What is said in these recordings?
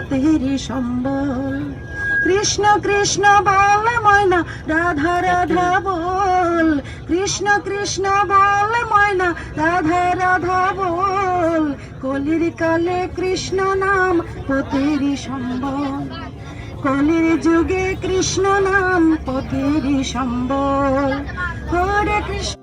পথের সম্বল। কৃষ্ণ কৃষ্ণ বল ময়না, রাধা রাধা বল। কৃষ্ণ কৃষ্ণ বল ময়না, রাধা রাধা বল। কলির কালে কৃষ্ণ নাম পথের সম্বল। কলির যুগে কৃষ্ণ নাম পথের সম্বল। হরে কৃষ্ণ।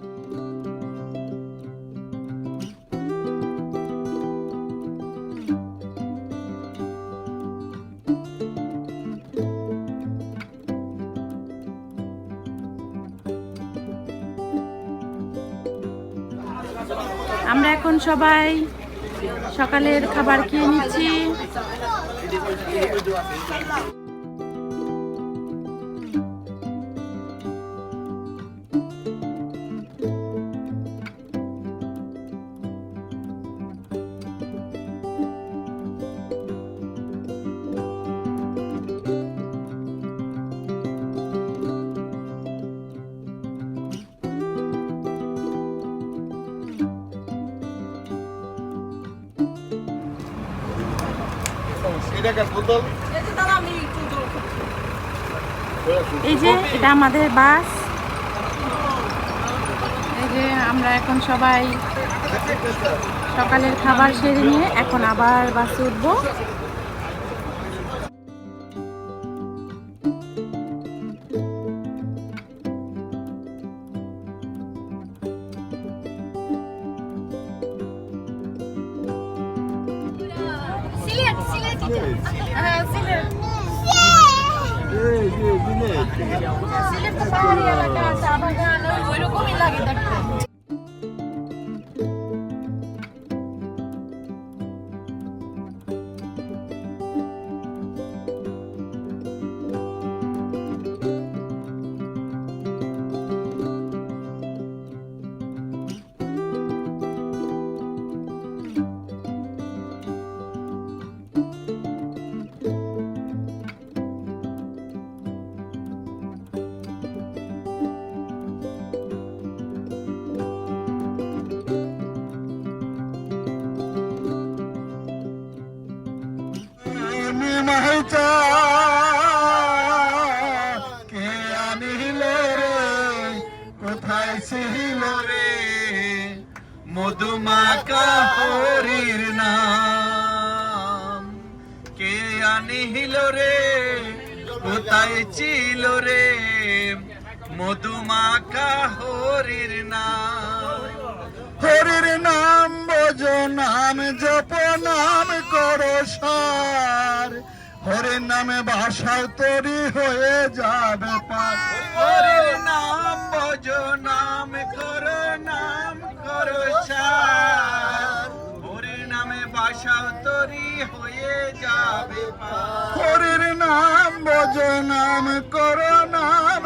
সবাই। সকালের খাবার খেয়ে নিচ্ছি। এই যে এটা আমাদের বাস। এই যে আমরা এখন সবাই সকালের খাবার সেরে নিয়ে এখন আবার বাসে উঠবো। মাহিচা কে আনিল রে? কোথায় ছিল রে? মধুমাকা হরির নাম। কে আনিল রে? কোথায় ছিল রে? মধুমাকা হরির নাম। হরির নাম বোঝ, নাম জপ, নাম করো সার। হরির নামে ভাষাও তরি হয়ে যাবে পার হরির নাম বোঝ নাম করো নাম করো হরির নামে ভাষাও তরি হয়ে যাবে পার হরির নাম বোঝ নাম করো নাম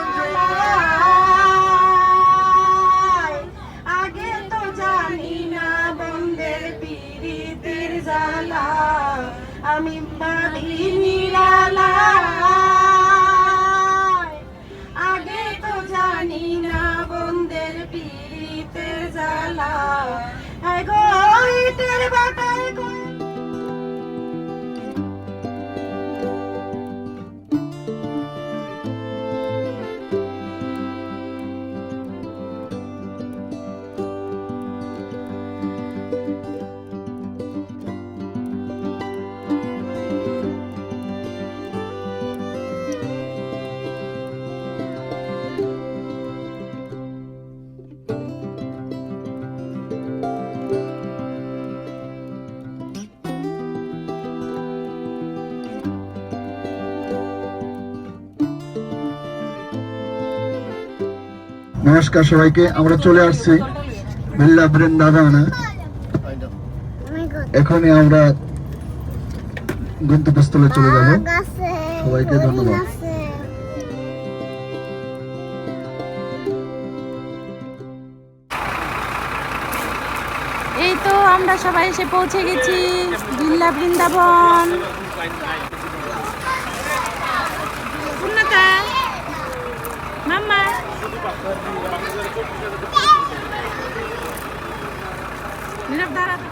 আগে তো জানি না বন্ধের পীড়িতের জ্বালা। আমি আগে তো জানি না বন্ধের পিড়িতে জ্বালা। গো ইটের বাটায় নমস্কার সবাইকে, আমরা চলে আসছি বিল্লা বৃন্দাবনে এখনই আমরা গন্তব্যস্থলে চলে যাব। সবাইকে ধন্যবাদ। এই তো আমরা সবাই এসে পৌঁছে গেছি বিল্লা বৃন্দাবন। میرا دارا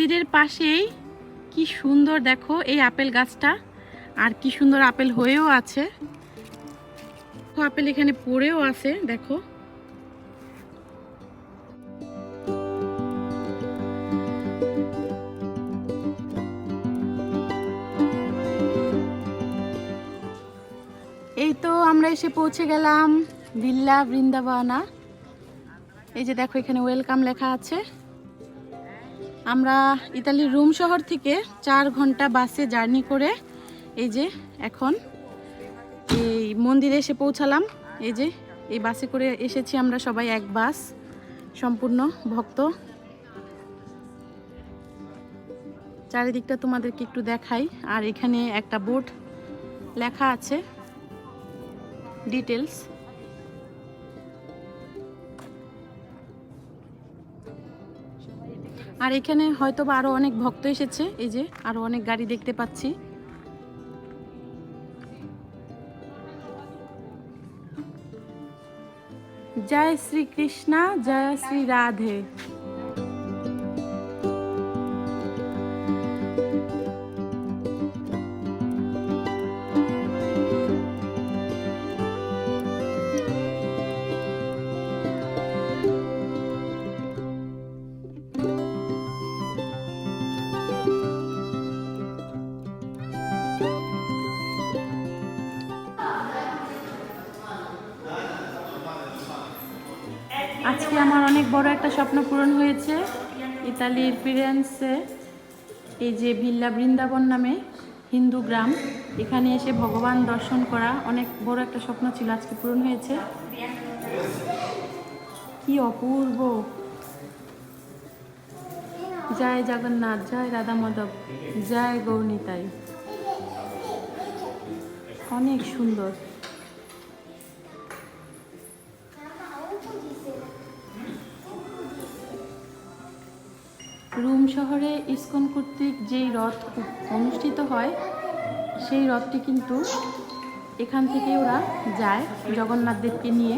মন্দিরের পাশেই কি সুন্দর দেখো এই আপেল গাছটা, আর কি সুন্দর আপেল হয়েও আছে। আপেল এখানে পড়েও আছে, দেখো। এই তো আমরা এসে পৌঁছে গেলাম ভিল্লা বৃন্দাবনা। এই যে দেখো এখানে ওয়েলকাম লেখা আছে। আমরা ইতালির রোম শহর থেকে চার ঘণ্টা বাসে জার্নি করে এই যে এখন এই মন্দিরে এসে পৌঁছালাম। এই যে এই বাসে করে এসেছি আমরা সবাই এক বাস, সম্পূর্ণ ভক্ত। চারিদিকটা তোমাদেরকে একটু দেখাই। আর এখানে একটা বোর্ড লেখা আছে ডিটেলস আর এখানে হয়তো বা আরও অনেক ভক্ত এসেছে, এই যে আরও অনেক গাড়ি দেখতে পাচ্ছি। জয় শ্রী কৃষ্ণা জয় শ্রী রাধে। বড় একটা স্বপ্ন পূরণ হয়েছে ইতালির ফিরেন্সে, এই যে ভিল্লা বৃন্দাবন নামে হিন্দু গ্রাম, এখানে এসে ভগবান দর্শন করা অনেক বড় একটা স্বপ্ন ছিল, আজকে পূরণ হয়েছে। কি অপূর্ব। জয় জগন্নাথ, জয় রাধা মাধব, জয় গৌনিতাই অনেক সুন্দর। রোম শহরে ইস্কন কর্তৃক যেই রথ অনুষ্ঠিত হয়, সেই রথটি কিন্তু এখান থেকে ওরা যায় জগন্নাথদেবকে নিয়ে।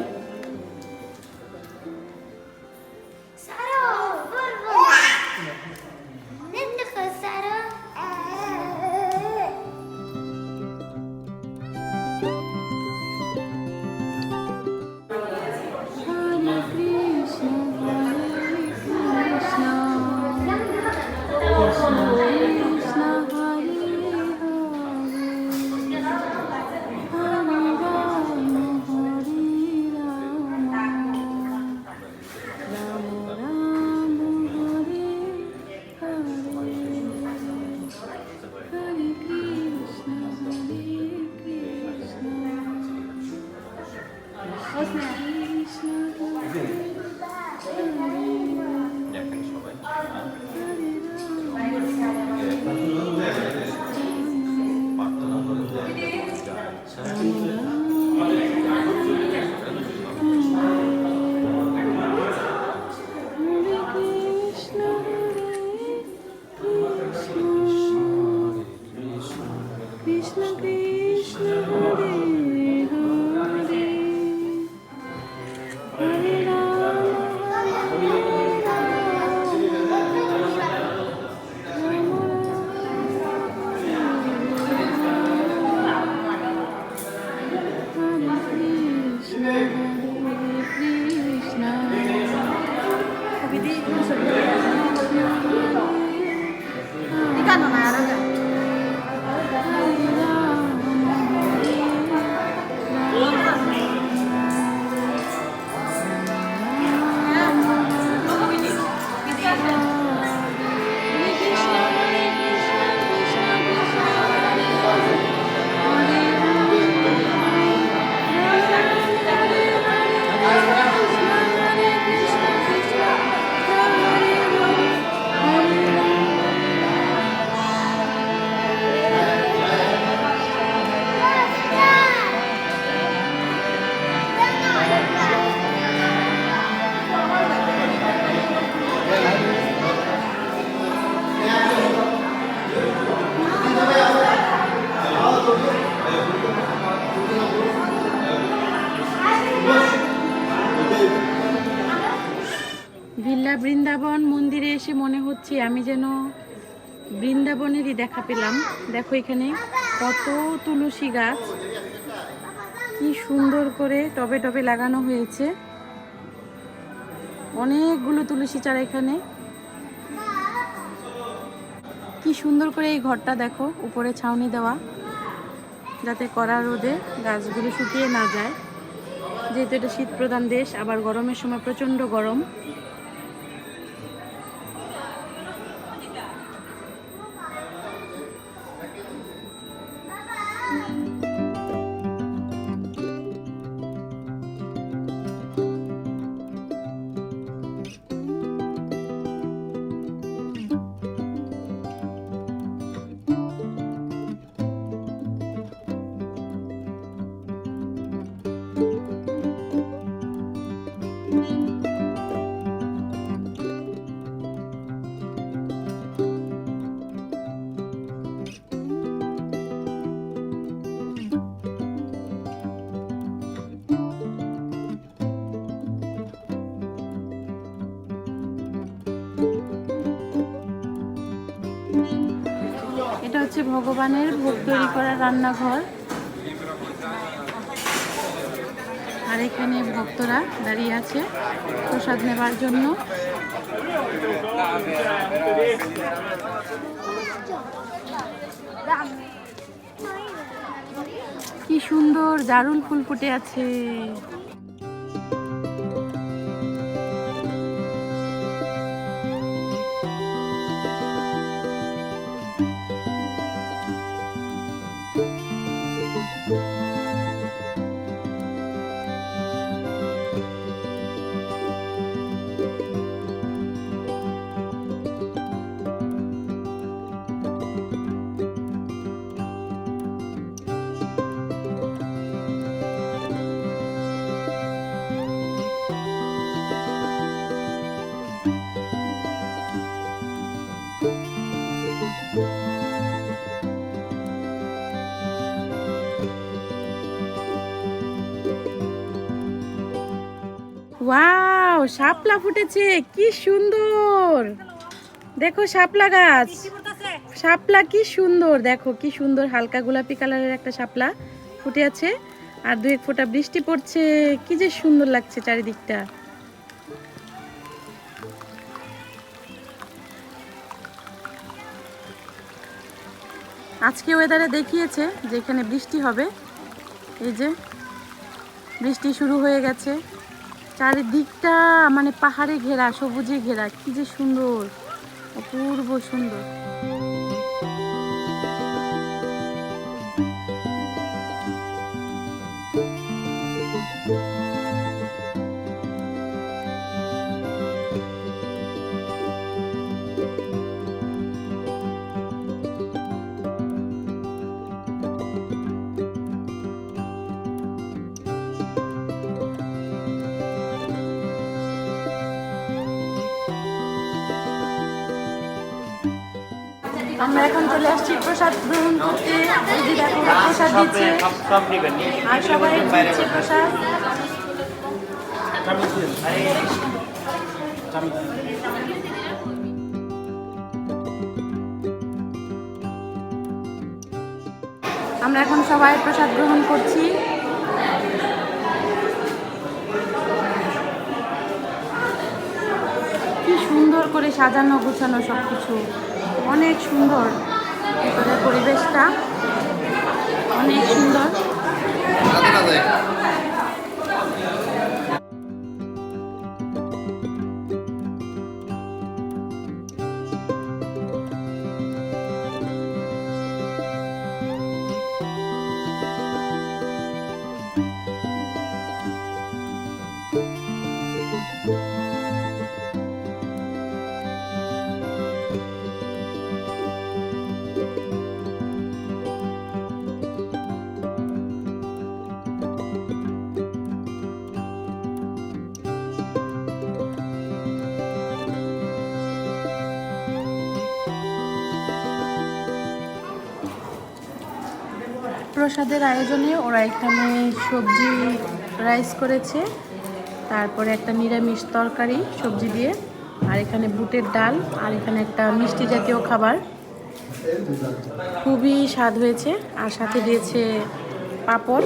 বৃন্দাবনেরই দেখা পেলাম। দেখো এখানে কত তুলসী গাছ। কি সুন্দর করে টবে টবে লাগানো হয়েছে। অনেকগুলো তুলসী চারা এখানে। কি সুন্দর করে এই ঘরটা দেখো, উপরে ছাউনি দেওয়া। যাতে কড়া রোদে গাছগুলো শুকিয়ে না যায়। যেহেতু এটা শীত প্রধান দেশ, আবার গরমের সময় প্রচণ্ড গরম। হচ্ছে ভগবানের ভোগ তৈরি করা রান্নাঘর। আর এখানে ভক্তরা দাঁড়িয়ে আছে প্রসাদ নেবার জন্য। কি সুন্দর জারুল ফুল ফুটে আছে। ওয়াও শাপলা ফুটেছে, কি সুন্দর। দেখো শাপলা গাছ। শাপলা কি সুন্দর, দেখো কি সুন্দর, হালকা গোলাপি কালারের একটা শাপলা ফুটে আছে। আর দু এক ফোঁটা বৃষ্টি পড়ছে, কি যে সুন্দর লাগছে চারিদিকটা। আজকে ওয়েদারে দেখিয়েছে যে এখানে বৃষ্টি হবে, এই যে বৃষ্টি শুরু হয়ে গেছে। চারিদিকটা মানে পাহাড়ে ঘেরা সবুজে ঘেরা কি যে সুন্দর অপূর্ব সুন্দর। আমরা এখন চলে আসছি প্রসাদ গ্রহণ করতে। দিদি দেখো প্রসাদ দিচ্ছে। আর সবাই দিচ্ছে প্রসাদ। আমরা এখন সবাই প্রসাদ গ্রহণ করছি। কি সুন্দর করে সাজানো গোছানো সব কিছু অনেক সুন্দর ভিতরের পরিবেশটা। অনেক সুন্দর। প্রসাদের আয়োজনে ওরা এখানে সবজি রাইস করেছে, তারপরে একটা নিরামিষ তরকারি, সবজি দিয়ে, আর এখানে বুটের ডাল, আর এখানে একটা মিষ্টি জাতীয় খাবার। খুবই স্বাদ হয়েছে, আর সাথে দিয়েছে পাঁপড়।